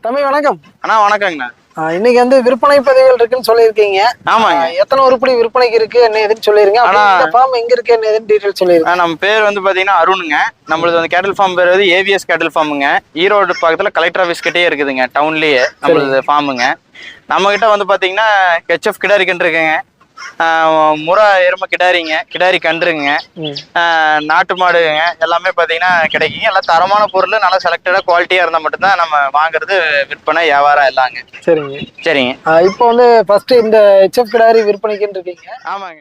தம்பி வணக்கம். அண்ணா வணக்கங்கண்ணா. இன்னைக்கு வந்து விற்பனை பதிவுகள் இருக்குன்னு சொல்லியிருக்கீங்க. ஆமாங்க. எத்தனை உருப்படி விற்பனைக்கு இருக்கு என்ன எதுன்னு சொல்லிருங்க. ஆனா- ஃபார்ம் எங்க இருக்கு என்ன எதுன்னு டீடைல் சொல்லிருங்க. நம்ம பேர் வந்து பாத்தீங்கன்னா அருணுங்க. நம்மளது வந்து கேட்டல் ஃபார்ம் பேர் வந்து ஏவிஎஸ் கேட்டல் ஃபார்முங்க ஈரோடு பக்கத்துல கலெக்டர் ஆஃபீஸ் கிட்டே இருக்குதுங்க டவுன்லயே நம்மளது ஃபார்முங்க நம்ம கிட்ட வந்து பாத்தீங்கன்னா ஹெச்எஃப் கிடாரி கன்று இருக்குங்க முறா எருமை கிடாரிங்க. கிடாரி கன்றுங்க. நாட்டு மாடுங்க. எல்லாமே பாத்தீங்கன்னா கிடைக்குங்க. எல்லாம் தரமான பொருள் நல்லா செலக்டடா குவாலிட்டியா இருந்தா மட்டும்தான் நம்ம வாங்குறது விற்பனை வியாபாரம் எல்லாங்க. சரிங்க. சரிங்க. இப்போ வந்து ஃபர்ஸ்ட் இந்த ஹெச்எஃப் கிடாரி விற்பனைக்குன்னு இருக்கீங்க. ஆமாங்க.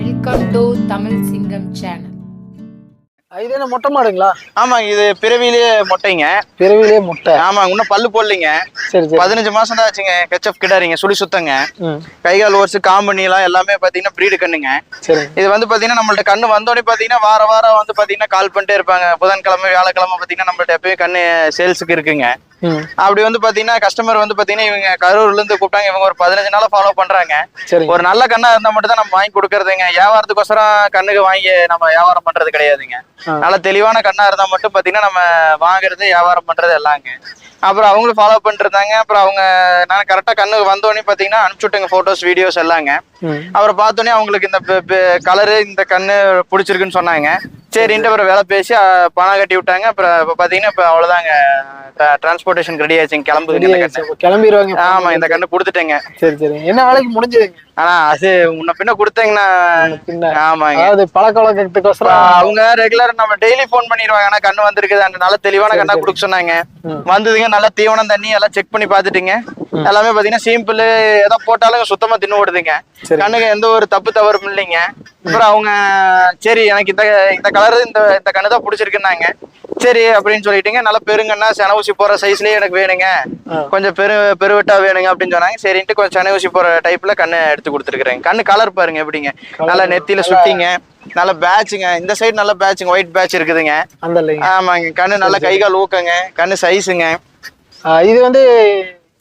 வெல்கம் டு தமிழ் சிங்கம் சேனல் இது என்ன மொட்டை மாடுங்களா? ஆமாங்க இது பிறவிலேயே மொட்டைங்க. பிறவிலே முட்டை. ஆமாங்க இன்னும் பல்லு போடலைங்க. சரி சரி. பதினஞ்சு மாசம் தான் ஆச்சுங்க கெச்சப் கிடாரிங்க சுழி சுத்தங்க. ம். கைகால் ஓர்ஸ் காம்பனிலாம் எல்லாமே பாத்தீங்கன்னா ப்ரீடு கண்ணுங்க. சரிங்க இது வந்து பாத்தீங்கன்னா நம்மள்ட்ட கண்ணு வந்தோடனே பாத்தீங்கன்னா வார வாரம் வந்து பாத்தீங்கன்னா கால் பண்ணிட்டே இருப்பாங்க. புதன்கிழமை வியாழக்கிழமை பாத்தீங்கன்னா நம்மள்ட்ட எப்பயும் கண்ணு சேல்ஸுக்கு இருக்குங்க. அப்படி வந்து பாத்தீங்கன்னா கஸ்டமர் வந்து பாத்தீங்கன்னா இவங்க கரூர்ல இருந்து கூப்பிட்டாங்க. இவங்க ஒரு பதினஞ்சு நாளா ஃபாலோ பண்றாங்க. ஒரு நல்ல கண்ணா இருந்தா மட்டும் தான் நம்ம வாங்கி கொடுக்கறதுங்க. வியாபாரத்துக்கோசரம் கண்ணுக்கு வாங்கி நம்ம வியாபாரம் பண்றது கிடையாதுங்க. நல்ல தெளிவான கண்ணா இருந்தா மட்டும் பாத்தீங்கன்னா நம்ம வாங்குறது வியாபாரம் பண்றது எல்லாங்க. அப்புறம் அவங்களும் ஃபாலோ பண்ணிட்டு இருந்தாங்க. அப்புறம் அவங்க நான் கரெக்டா கண்ணுக்கு வந்தோடனே பாத்தீங்கன்னா அனுப்பிச்சு விட்டுங்க போட்டோஸ் வீடியோஸ் எல்லாங்க. அப்புறம் பார்த்தோன்னே அவங்களுக்கு இந்த கலரு இந்த கண்ணு பிடிச்சிருக்குன்னு சொன்னாங்க. சரின்ட்டு அப்புறம் வேலை பேசி பணம் கட்டி விட்டாங்க. அப்புறம் இப்போ பார்த்தீங்கன்னா இப்போ அவ்வளோதாங்க டிரான்ஸ்போர்ட்டேஷன் ரெடி ஆச்சுங்க இந்த கண்ணு. கிளம்பிடுவாங்க. ஆமா இந்த கண்ணு கொடுத்துட்டேங்க சரி சரி. என்ன வேலைக்கு முடிஞ்சதுங்க? ஆனா அது முன்ன பின்ன கொடுத்தீங்கன்னா ஆமாங்க. அதாவது பழக்க வழக்கத்துக்கோசரம். அவங்க ரெகுலர் நம்ம டெய்லி ஃபோன் பண்ணிடுவாங்க. ஆனா கண்ணு வந்திருக்குது. நல்ல தெளிவான கண்ணா கொடுக்க சொன்னாங்க. வந்ததுங்க நல்லா தீவனம் தண்ணி எல்லாம் செக் பண்ணி பார்த்துட்டுங்க. எல்லாமே பாத்தீங்கன்னா சிம்பிள் எதை போட்டாலும் சுத்தமா தின்னு ஓடுதுங்க. கண்ணுக்கு எந்த ஒரு தப்பு தவறும் இல்லைங்க. அப்புறம் அவங்க சரி எனக்கு இந்த இந்த கலர் இந்த இந்த கண்ணு தான் பிடிச்சிருக்குன்னாங்க. சரி அப்படின்னு சொல்லிட்டுங்க. நல்லா பெருங்கண்ணா சென ஊசி போற சைஸ்லயே எனக்கு வேணுங்க. கொஞ்சம் பெரு பெருவெட்டா வேணுங்க அப்படின்னு சொன்னாங்க. சரின்ட்டு கொஞ்சம் சென ஊசி போற டைப்ல கண்ணு எடுத்து கொடுத்துருக்குறேங்க. கண்ணு கலர் பாருங்க எப்படிங்க. நல்லா நெத்தியில சுட்டிங்க நல்ல பேட்சுங்க இந்த சைடு நல்ல பேட்சுங்க ஒயிட் பேட்ச் இருக்குதுங்க. ஆமாங்க. கண்ணு நல்ல கை கால் ஊக்கங்க. கண்ணு சைஸுங்க இது வந்து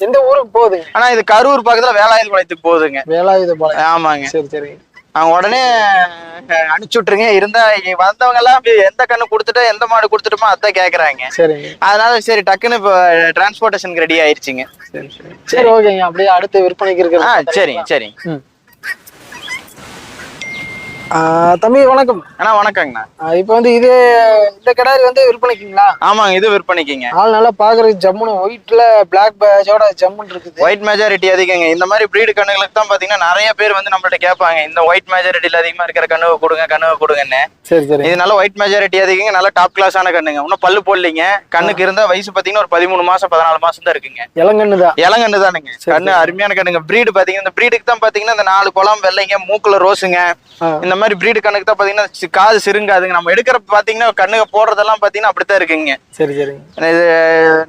எந்த ஊருக்கு போகுதுங்க? ஆனா இது கரூர் பக்கத்துல வேலாயுத பாளையத்துக்கு போகுதுங்க. வேலாயுத பாளையம். ஆமாங்க. சரி சரி. உடனே அனுப்பிச்சு விட்டுருங்க. இருந்தா வந்தவங்க எல்லாம் எந்த கண்ணு கொடுத்துட்டா எந்த மாடு கொடுத்துட்டுமோ அதான் கேக்குறாங்க. அதனால சரி டக்குன்னு இப்போ டிரான்ஸ்போர்ட்டேஷனுக்கு ரெடி ஆயிருச்சுங்க. சரி ஓகேங்க. அப்படியே அடுத்து விற்பனைக்கு ஆ இருக்கிறது சரிங்க. சரிங்க தம்பி வணக்கம். அண்ணா வணக்கங்கண்ணா. இப்போ வந்து இது இந்த கிடாரி வந்து விற்பனைக்குங்களா? ஆமாங்க இது விற்பனைக்குங்க. ஆள் நல்லா பாக்குறதுக்கு ஜம்முன்னு ஒயிட்ல பிளாக் பேஜோட ஜம்முன்னு இருக்குது. ஒயிட் மெஜாரிட்டி அதிகங்க. இந்த மாதிரி பிரீடு கண்ணுகளுக்கு தான் பாத்தீங்கன்னா நிறைய பேர் வந்து நம்மள்ட்ட கேட்பாங்க. இந்த ஒயிட் மெஜாரிட்டியில் அதிகமா இருக்கிற கண்ணுவை கொடுங்க கண்ணுவை கொடுங்கன்னு. சரி சரி. இது நல்ல ஒயிட் மெஜாரிட்டி அதிகங்க. நல்ல டாப் கிளாஸான கண்ணுங்க. இன்னும் பல்லு போடலைங்க. கண்ணுக்கு இருந்தா வயசு பாத்தீங்கன்னா ஒரு பதிமூணு மாசம் பதினாலு மாசம் தான் இருக்குங்க. இளங்கண்ணு தான். இளங்கண்ணு தானுங்க. கண்ணு அருமையான கண்ணுங்க. பிரீடு பாத்தீங்கன்னா இந்த பிரீடுக்கு தான் பாத்தீங்கன்னா இந்த நாலு குளம் வெள்ளைங்க மூக்குல ரோஸுங்க. இந்த மாதிரி பிரீடு கண்ணுக்கு தான் பாத்தீங்கன்னா காது சிறுங்காதுங்க. நம்ம எடுக்கிற பாத்தீங்கன்னா கண்ணுங்க போடுறதெல்லாம் பாத்தீங்கன்னா அப்படித்தான் இருக்குங்க. சரி சரிங்க. இது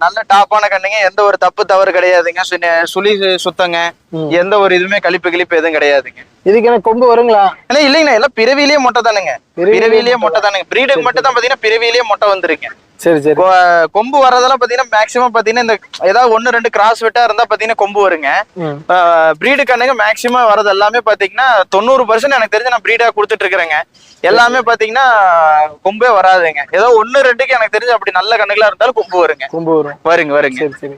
நல்ல டாப்பான கண்ணுங்க. எந்த ஒரு தப்பு தவறு கிடையாதுங்க. சுழி சுத்தங்க. எந்த ஒரு இதுவுமே கழிப்பு கிழிப்பு எதுவும் கிடையாதுங்க. இதுக்கு என்ன கொம்பு வருங்களா? ஏன்னா இல்லைங்கண்ணா எல்லாம் பிறவிலேயே மொட்டை தானுங்க. பிறவிலேயே மொட்டை. தானுங்க. பிரீடுக்கு மட்டும் தான் பாத்தீங்கன்னா பிறவிலேயே மொட்டை வந்திருக்கு. சரி சரி. கொம்பு வர்றதெல்லாம் பாத்தீங்கன்னா மேக்சிமம் பாத்தீங்கன்னா இந்த ஏதாவது ஒன்னு ரெண்டு கிராஸ் வெட்டா இருந்தா பாத்தீங்கன்னா கொம்பு வருங்க. பிரீடு கண்ணுங்க மேக்சிமம் வரது எல்லாமே பாத்தீங்கன்னா தொண்ணூறு பர்சன்ட் எனக்கு தெரிஞ்சு நான் பிரீடா கொடுத்துட்டு இருக்கிறேங்க எல்லாமே பாத்தீங்கன்னா கொம்பே வராதுங்க. ஏதோ ஒன்னு ரெண்டுக்கு எனக்கு தெரிஞ்சு அப்படி நல்ல கண்ணுகளா இருந்தாலும் கொம்பு வருங்க. கொம்பு வரும். வருங்க வருங்க. சரி சரி.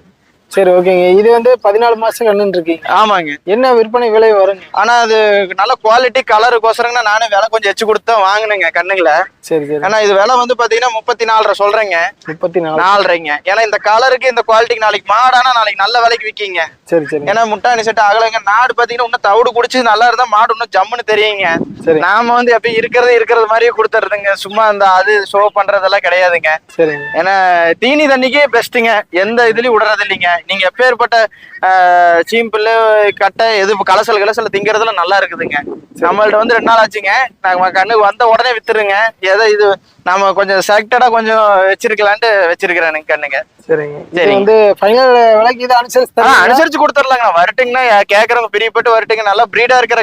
சரி ஓகேங்க. இது வந்து பதினாலு மாசம் கண்ணுன்னு இருக்கீங்க ஆமாங்க. என்ன விற்பனை விலை வருங்க? ஆனா அது நல்ல குவாலிட்டி கலருக்கோசரங்க நானும் விலை கொஞ்சம் எச்சு கொடுத்து தான் வாங்கினேங்க கண்ணுங்கள. சரி சரி. ஆனா இது விலை வந்து பாத்தீங்கன்னா முப்பத்தி நாலரை சொல்றேங்க. முப்பத்தி நாலு நாலரைங்க. ஏன்னா இந்த கலருக்கு இந்த குவாலிட்டிக்கு நாளைக்கு மாடானா நாளைக்கு நல்ல விலைக்கு விற்கிங்க சரி சரி. ஏன்னா முட்டாணி செட்டு அகலங்க. நாடு பாத்தீங்கன்னா இன்னும் தவிடு குடிச்சு நல்லா இருந்தா மாடு இன்னும் ஜம்முன்னு தெரியுங்க. சரி. நாம வந்து எப்பயும் இருக்கிறது இருக்கிறது மாதிரியே கொடுத்துறதுங்க. சும்மா அந்த அது ஷோ பண்றதெல்லாம் கிடையாதுங்க. சரிங்க. ஏன்னா தீனி தண்ணிக்கே பெஸ்ட்டுங்க எந்த இதுலயும் விடுறது இல்லைங்க நீங்க எப்பேற்பட்ட சீம்பிள் கட்டை எது கலசல் கலசல் திங்கிறதுல நல்லா இருக்குதுங்க. நம்மள்ட்ட வந்து ரெண்டு நாள் ஆச்சுங்க. நாங்க கண்ணுக்கு வந்த உடனே வித்துருங்க. எதை இது நம்ம கொஞ்சம் செலக்டடா கொஞ்சம் வச்சிருக்கலான்ட்டு வச்சிருக்கிறேனுங்க கண்ணுங்க. சரிங்க. சரிங்க. வந்து ஃபைனல் விலைக்கு இதை அனுசரிச்சு? அனுசரிச்சு கொடுத்துடலாங்கண்ணா வரட்டுங்கண்ணா. யா- கேக்குறவங்க பிரியப்பட்டு வரட்டுங்க. நல்லா பிரீடா இருக்கிற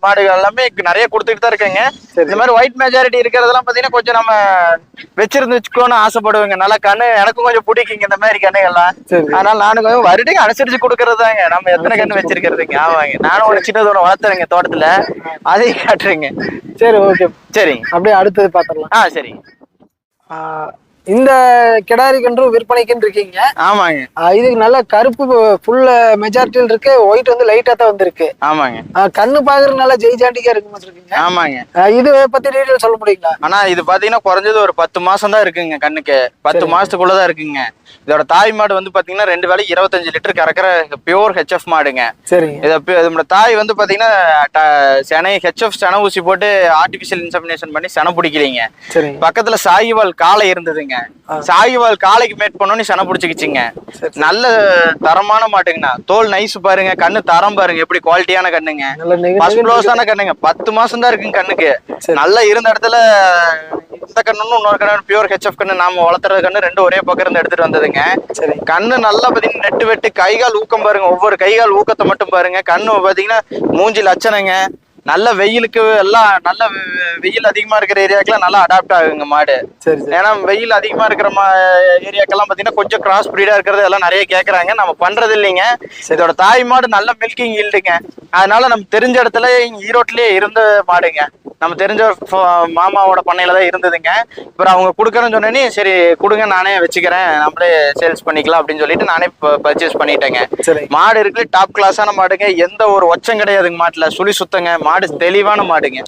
மாடுகள் எல்லாமே நிறைய கொடுத்துட்டு தான் இருக்கேங்க. சரி. இந்த மாதிரி ஒயிட் மெஜாரிட்டி இருக்கிறதெல்லாம் பாத்தீங்கன்னா கொஞ்சம் நம்ம வச்சிருந்து வச்சுக்கோன்னு ஆசைப்படுவேங்க. நல்லா கண்ணு எனக்கும் கொஞ்சம் பிடிக்குங்க இந்த மாதிரி கண்ணுகள்லாம். சரி. அதனால நானும் கொஞ்சம் வருட்டுங்க. அனுசரிச்சு கொடுக்கறதாங்க. நம்ம எத்தனை கண்ணு வச்சிருக்கிறதுங்க? ஆமாங்க. நானும் ஒரு சின்ன தூரம் வளர்த்துறேங்க தோட்டத்துல. அதையும் காட்டுறேங்க. சரி ஓகே சரிங்க. அப்படியே அடுத்தது பாத்திரலாம் ஆ சரிங்க இந்த கிடாரி கன்று விற்பனைக்குன்னு இருக்கீங்க. ஆமாங்க. இதுக்கு நல்ல கருப்பு ஃபுல் மெஜாரிட்டியில் இருக்கு. ஒயிட் வந்து லைட்டா தான் வந்திருக்கு. ஆமாங்க. கண்ணு பாக்குறது நல்லா ஜெய் ஜாண்டிக்கா இருக்கு ஆமாங்க. இது பத்தி டீடைல் சொல்ல முடியுங்களா? ஆனா இது பாத்தீங்கன்னா குறைஞ்சது ஒரு பத்து மாசம் தான் இருக்குங்க கண்ணுக்கு. பத்து மாசத்துக்குள்ளதான் இருக்குங்க. இதோட தாய் மாடு வந்து பாத்தீங்கன்னா ரெண்டு வேலை இருபத்தஞ்சு லிட்டர் கறக்கிற பியூர் ஹெச்எஃப் மாடுங்க. சரிங்க. இதோட தாய் வந்து பாத்தீங்கன்னா செனை ஹெச்எஃப் சென ஊசி போட்டு ஆர்டிபிஷியல் இன்சமினேஷன் பண்ணி சென பிடிக்கலீங்க. பக்கத்துல சாயிவால் காளை இருந்ததுங்க. சாயிவால் காளைக்கு மேட் பண்ணோன்னு சென பிடிச்சிக்கிச்சுங்க. நல்ல தரமான மாட்டுங்கண்ணா. தோல் நைஸ் பாருங்க கண்ணு தரம் பாருங்க எப்படி குவாலிட்டியான கண்ணுங்க. ஃபர்ஸ்ட் க்ளோஸான கண்ணுங்க பத்து மாசம் தான் இருக்குங்க கண்ணுக்கு. நல்லா இருந்த இடத்துல இந்த கண்ணுன்னு இன்னொரு கண்ணு பியூர் ஹெச்எஃப் கண்ணு நாம வளர்த்துறது கண்ணு ரெண்டு ஒரே பக்கம் இருந்து எடுத்துட்டு வந்ததுங்க. சரி. கண்ணு நல்லா பாத்தீங்கன்னா நெட்டு வெட்டு கைகால் ஊக்கம் பாருங்க ஒவ்வொரு கைகால் ஊக்கத்தை மட்டும் பாருங்க. கண்ணு பாத்தீங்கன்னா மூஞ்சி லட்சணங்க. நல்ல வெயிலுக்கு எல்லாம் நல்ல வெயில் அதிகமா இருக்கிற ஏரியாக்கெல்லாம் நல்லா அடாப்ட் ஆகுங்க மாடு. சரி ஏன்னா வெயில் அதிகமா இருக்கிற மா ஏரியாக்கெல்லாம் பாத்தீங்கன்னா கொஞ்சம் கிராஸ் பிரீடா இருக்கிறது எல்லாம் நிறைய கேக்குறாங்க. நம்ம பண்றது இல்லைங்க. இதோட தாய் மாடு நல்ல மில்கிங் ஈல்டுங்க அதனால நம்ம தெரிஞ்ச இடத்துல ஈரோட்லயே இருந்த மாடுங்க. நம்ம தெரிஞ்ச மாமாவோட பண்ணையில தான் இருந்ததுங்க. அப்புறம் அவங்க கொடுக்குறேன்னு சொன்னேனே சரி கொடுங்க நானே வச்சுக்கிறேன். நம்மளே சேல்ஸ் பண்ணிக்கலாம் அப்படின்னு சொல்லிட்டு நானே பர்ச்சேஸ் பண்ணிட்டேங்க. மாடு இருக்கு டாப் கிளாஸான மாடுங்க. எந்த ஒரு ஒச்சம் கிடையாதுங்க மாட்டுல. சுழி சுத்தங்க. மாடு தெளிவான மாடுங்க.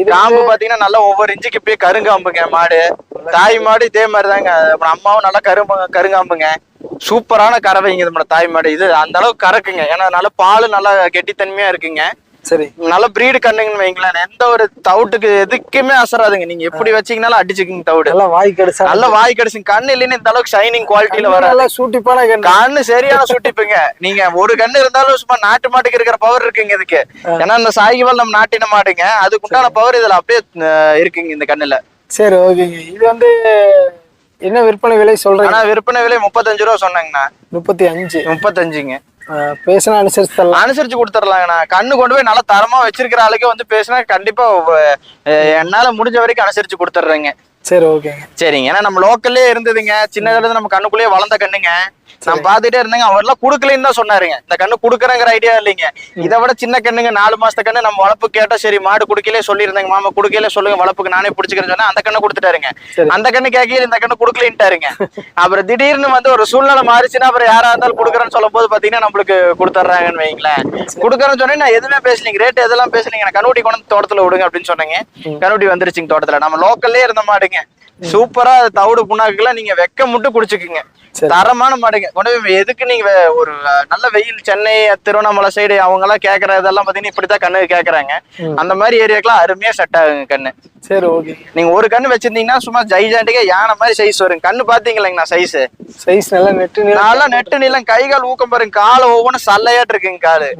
இது காம்பு பாத்தீங்கன்னா நல்லா ஒவ்வொரு இன்ச்சுக்கு போய் கருங்காம்புங்க மாடு. தாய் மாடு இதே மாதிரிதாங்க. அப்புறம் அம்மாவும் நல்லா கரும்பு கருங்காம்புங்க. சூப்பரான கறவைங்க இது நம்ம தாய் மாடு. இது அந்த அளவுக்கு கறக்குங்க. ஏன்னா நல்ல பால் நல்லா கெட்டித்தன்மையா இருக்குங்க. சரி. நல்ல பிரீடு கண்ணுங்கன்னு வைங்களேன். எந்த ஒரு தவுட்டுக்கு எதுக்குமே அசராதுங்க. நீங்க எப்படி வச்சீங்கனாலும் அடிச்சுக்குங்க தவிடு. நல்லா வாய் கடிச்சா நல்ல வாய் கிடைச்சுங்க. கண்ணு இல்லைன்னு இந்த அளவுக்கு ஷைனிங் குவாலிட்டியில வர நல்லா சூட்டிப்பான கண்ணு? சரியான சுட்டிப்புங்க. நீங்க ஒரு கண்ணு இருந்தாலும் சும்மா நாட்டு மாட்டுக்கு இருக்கிற பவர் இருக்குங்க இதுக்கு. ஏன்னா இந்த சாகிவால் நம்ம நாட்டின மாடுங்க. அதுக்கு உண்டான பவர் இதுல அப்படியே இருக்குங்க இந்த கண்ணுல. சரி ஓகேங்க. இது வந்து என்ன விற்பனை விலை சொல்றீங்க? ஆனா விற்பனை விலை முப்பத்தஞ்சு ரூபா சொன்னாங்கண்ணா. முப்பத்தி அஞ்சு. முப்பத்தஞ்சுங்க. பேசினா அனுசரிச்சு அனுசரிச்சு கொடுத்துடலாங்கண்ணா கண்ணு கொண்டு போய் நல்லா தரமா வச்சிருக்கிற ஆளுக்கே வந்து பேசினா கண்டிப்பா என்னால முடிஞ்ச வரைக்கும் அனுசரிச்சு கொடுத்துட்றேங்க சரி ஓகேங்க. சரிங்க. ஏன்னா நம்ம லோக்கல்லே இருந்ததுங்க. சின்னதுல இருந்து நம்ம கண்ணுக்குள்ளேயே வளர்ந்த கண்ணுங்க. நான் பாத்துட்டே இருந்தேங்க. அவர்லாம் குடுக்கலன்னு தான் சொன்னாருங்க. இந்த கண்ணு குடுக்கறங்கிற ஐடியா இல்லைங்க. இதை விட சின்ன கண்ணுங்க நாலு மாசத்த கண்ணு நம்ம வளர்ப்பு கேட்டா சரி மாடு குடுக்கலே சொல்லியிருந்தேங்க மாமா குடுக்கல சொல்லுங்க வளர்ப்புக்கு நானே பிடிச்சிக்கிறேன்னு சொன்னா அந்த கண்ணு கொடுத்துட்டாருங்க. அந்த கண்ணு கேட்கல இந்த கண்ணு குடுக்கலன்ட்டாருங்க. அப்புறம் திடீர்னு வந்து ஒரு சூழ்நிலை மாறிச்சுன்னா அப்புறம் யாரா இருந்தாலும் குடுக்கறேன்னு சொல்லும் போது பாத்தீங்கன்னா நம்மளுக்கு கொடுத்துட்றாங்கன்னு வைங்களேன். குடுக்கறேன்னு சொன்னேன் நான் எதுவுமே பேசலீங்க. ரேட் எதெல்லாம் பேசலீங்க. நான் கண்ணுட்டி கொண்டு தோட்டத்துல விடுங்க அப்படின்னு சொன்னீங்க. கண்ணுட்டி வந்துருச்சுங்க தோட்டத்துல. நம்ம லோக்கல்லே இருந்த மாடுங்க. சூப்பரா தவிடு புண்ணாக்குலாம் நீங்க வெக்க மட்டும் குடிச்சுக்குங்க. தரமான மாடுங்க. போய் எதுக்கு நீங்க ஒரு நல்ல வெயில் சென்னை திருவண்ணாமலை சைடு அவங்க எல்லாம் கேக்குற இதெல்லாம் பாத்தீங்கன்னா இப்படித்தான் கண்ணு கேக்குறாங்க. அந்த மாதிரி ஏரியாக்கெல்லாம் அருமையா செட் ஆகுங்க கண்ணு. சரி ஓகேங்க நீங்க ஒரு கண்ணு வச்சிருந்தீங்கன்னா சும்மா ஜைஜாண்டிக்கா யானை மாதிரி சைஸ் வரும். கண்ணு பாத்தீங்களா சைஸ் சைஸ் நல்லா நெட்டு நல்லா நெட்டு நீளம் கை கால் ஊக்கம் பாருங்க. கால ஒவ்வொன்றும் சல்லையாட்டு இருக்குங்க காலு.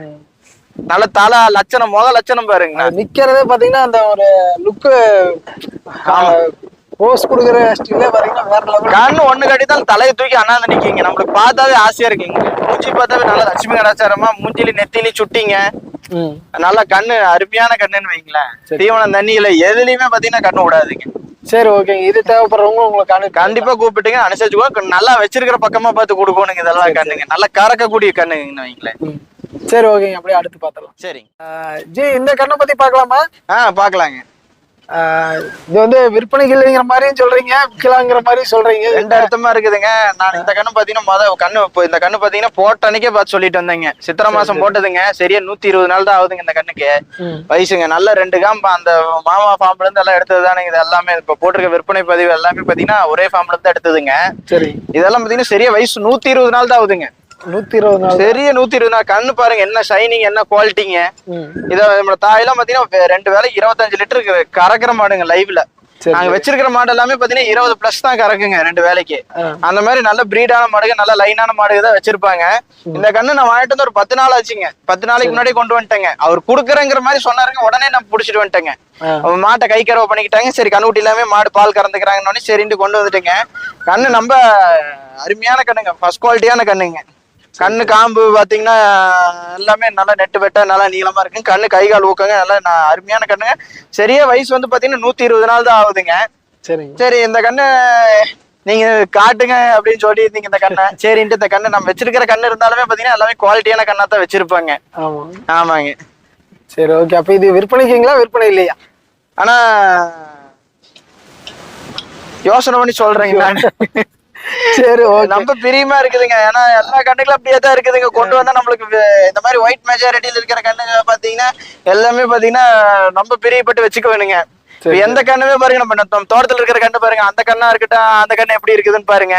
நல்ல தலை லட்சணம் முக லட்சணம் பாருங்க நிக்கிறதே பாத்தீங்கன்னா அந்த ஒரு லுக்கு போஸ் கொடுக்குற ஸ்டில்லே பாத்தீங்கன்னா வேற லெவல் கண்ணு ஒண்ணு கட்டிதான் தலையை தூக்கி அண்ணாந்து நிக்கீங்க நம்மளுக்கு பார்த்தாவே ஆசையா இருக்குங்க மூஞ்சி பார்த்தாவே நல்லா லட்சுமி கடாச்சாரமா மூஞ்சிலி நெத்திலி சுட்டிங்க. நல்லா கண்ணு அருமையான கண்ணுன்னு வைங்களேன். தீவனம் தண்ணியில எதுலயுமே பாத்தீங்கன்னா கண்ணு விடாதுங்க. சரி ஓகேங்க இது தேவைப்படுறவங்க உங்களுக்கு அனு கண்டிப்பா கூப்பிட்டுங்க அனுசரிச்சுக்கோ நல்லா வச்சிருக்கிற பக்கமா பார்த்து கொடுக்கணுங்க இதெல்லாம் கண்ணுங்க. நல்லா கறக்கக்கூடிய கண்ணுங்கன்னு வைங்களேன். சரி ஓகேங்க அப்படியே அடுத்து பார்த்துடலாம். சரிங்க ஆஹ் ஜி இந்த கண்ணை பத்தி பார்க்கலாமா? ஆ பாக்கலாங்க ஆஹ் இது வந்து விற்பனைக்கு இல்லைங்கிற மாதிரியும் சொல்றீங்க விற்கலாங்கிற மாதிரியும் சொல்றீங்க. ரெண்டு அர்த்தமா இருக்குதுங்க. நான் இந்த கண்ணு பாத்தீங்கன்னா முத கண்ணு இப்போ இந்த கண்ணு பாத்தீங்கன்னா போட்ட அன்னைக்கே பார்த்து சொல்லிட்டு வந்தேங்க. சித்திரை மாசம் போட்டதுங்க. சரியா நூத்தி இருபது நாள் தான் ஆகுதுங்க இந்த கண்ணுக்கு. வயசுங்க. நல்ல ரெண்டு காம்பு அந்த மாமா ஃபார்ம்ல இருந்து எல்லாம் எடுத்தது தானுங்க. இது எல்லாமே இப்ப போட்டிருக்க விற்பனை பதிவு எல்லாமே பாத்தீங்கன்னா ஒரே ஃபார்ம்ல இருந்து எடுத்ததுங்க. சரி. இதெல்லாம் பாத்தீங்கன்னா சரியா வயசு நூத்தி இருபது நாள் தான் ஆகுதுங்க. நூத்தி இருபது நாள் பெரிய நூத்தி இருபது நாள். கண்ணு பாருங்க என்ன ஷைனிங் என்ன குவாலிட்டிங்க. இத நம்ம தாயெல்லாம் பாத்தீங்கன்னா ரெண்டு வேலை இருபத்தஞ்சு லிட்டர் கறக்கிற மாடுங்க லைவ்ல நாங்க வச்சிருக்கிற மாடு எல்லாமே பாத்தீங்கன்னா இருபது பிளஸ் தான் கறக்குங்க ரெண்டு வேலைக்கு. அந்த மாதிரி நல்ல பிரீடான மாடுக நல்ல லைனான மாடுக தான் வச்சிருப்பாங்க. இந்த கண்ணு நான் வாங்கிட்டு வந்து ஒரு பத்து நாள் ஆச்சுங்க. பத்து நாளைக்கு முன்னாடி கொண்டு வந்துட்டேங்க. அவர் குடுக்கறங்கிற மாதிரி சொன்னாருங்க உடனே நான் புடிச்சிட்டு வந்துட்டேங்க. மாட்டை கை கறவை பண்ணிக்கிட்டாங்க. சரி கண்ணுக்குட்டி எல்லாமே மாடு பால் கறந்துக்கிறாங்கன்னு சரின்ட்டு கொண்டு வந்துட்டேங்க. கண்ணு நம்ம அருமையான கண்ணுங்க ஃபர்ஸ்ட் குவாலிட்டியான கண்ணுங்க. கண்ணு காம்பு பாத்தீங்கன்னா எல்லாமே நல்லா நெட்டு வெட்ட நல்லா நீளமா இருக்கு. கண்ணு கை கால் ஊக்கங்க. நல்லா அருமையான கண்ணுங்க. சரியா வயசு வந்து பாத்தீங்கன்னா நூத்தி இருபது நாள் தான் ஆகுதுங்க. சரிங்க. சரி இந்த கண்ணு நீங்க காட்டுங்க அப்படின்னு சொல்லியிருந்தீங்க இந்த கண்ணை. சரின்ட்டு இந்த கண்ணு நம்ம வச்சிருக்கிற கண்ணு இருந்தாலுமே பாத்தீங்கன்னா எல்லாமே குவாலிட்டியான கண்ணா தான் வச்சிருப்பாங்க. ஆமா. ஆமாங்க. சரி ஓகே. அப்ப இது விற்பனைக்குங்களா விற்பனை இல்லையா? ஆனா யோசனை பண்ணி சொல்றேங்க நான். சரி நம்ம பிரியமா இருக்குதுங்க. ஏன்னா எல்லா கண்ணுகளும் அப்படியே தான் இருக்குதுங்க. கொண்டு வந்தா நம்மளுக்கு இந்த மாதிரி ஒயிட் மெஜாரிட்டியில இருக்கிற கண்ணுங்க பாத்தீங்கன்னா எல்லாமே பாத்தீங்கன்னா நம்ம பிரியப்பட்டு வச்சுக்க வேணுங்க எந்த கண்ணுமே பாருங்க நம்ம தோட்டத்துல இருக்கிற கண்ணு பாருங்க அந்த கண்ணா இருக்கட்டும் அந்த கண்ணு எப்படி இருக்குதுன்னு பாருங்க.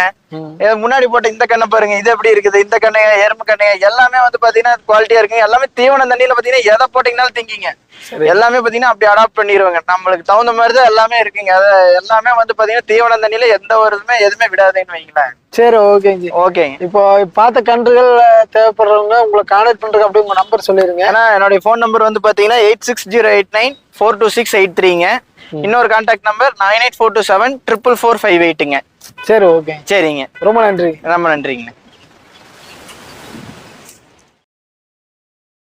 முன்னாடி போட்ட இந்த கண்ணை பாருங்க இது எப்படி இருக்குது இந்த கண்ணு எறும்பு கண்ணு எல்லாமே வந்து பாத்தீங்கன்னா குவாலிட்டியா இருக்குங்க. எல்லாமே தீவன தண்ணியில பாத்தீங்கன்னா எதை போட்டீங்கனாலும் திங்கிங்க. எல்லாமே பாத்தீங்கன்னா அப்படி அடாப்ட் பண்ணிடுவாங்க நம்மளுக்கு தகுந்த மாதிரி தான் எல்லாமே இருக்குங்க. அது எல்லாமே வந்து பாத்தீங்கன்னா தீவன தண்ணியில எந்த ஒரு இதுமே எதுவுமே விடாதுன்னு வைங்களேன். சரி ஓகேங்க ஓகேங்க இப்போ பார்த்த கன்றுகள் தேவைப்படுறவங்க உங்களை கான்டாக்ட் பண்றதுக்கு அப்படி உங்க நம்பர் சொல்லிருங்க. ஏன்னா என்னுடைய ஃபோன் நம்பர் வந்து பாத்தீங்கன்னா eight six zero eight nine four two six eight த்ரீங்க இன்னொரு contact number nine eight four two seven triple four five எயிட்டுங்க சரி ஓகே சரிங்க. ரொம்ப நன்றி. ரொம்ப நன்றிங்க.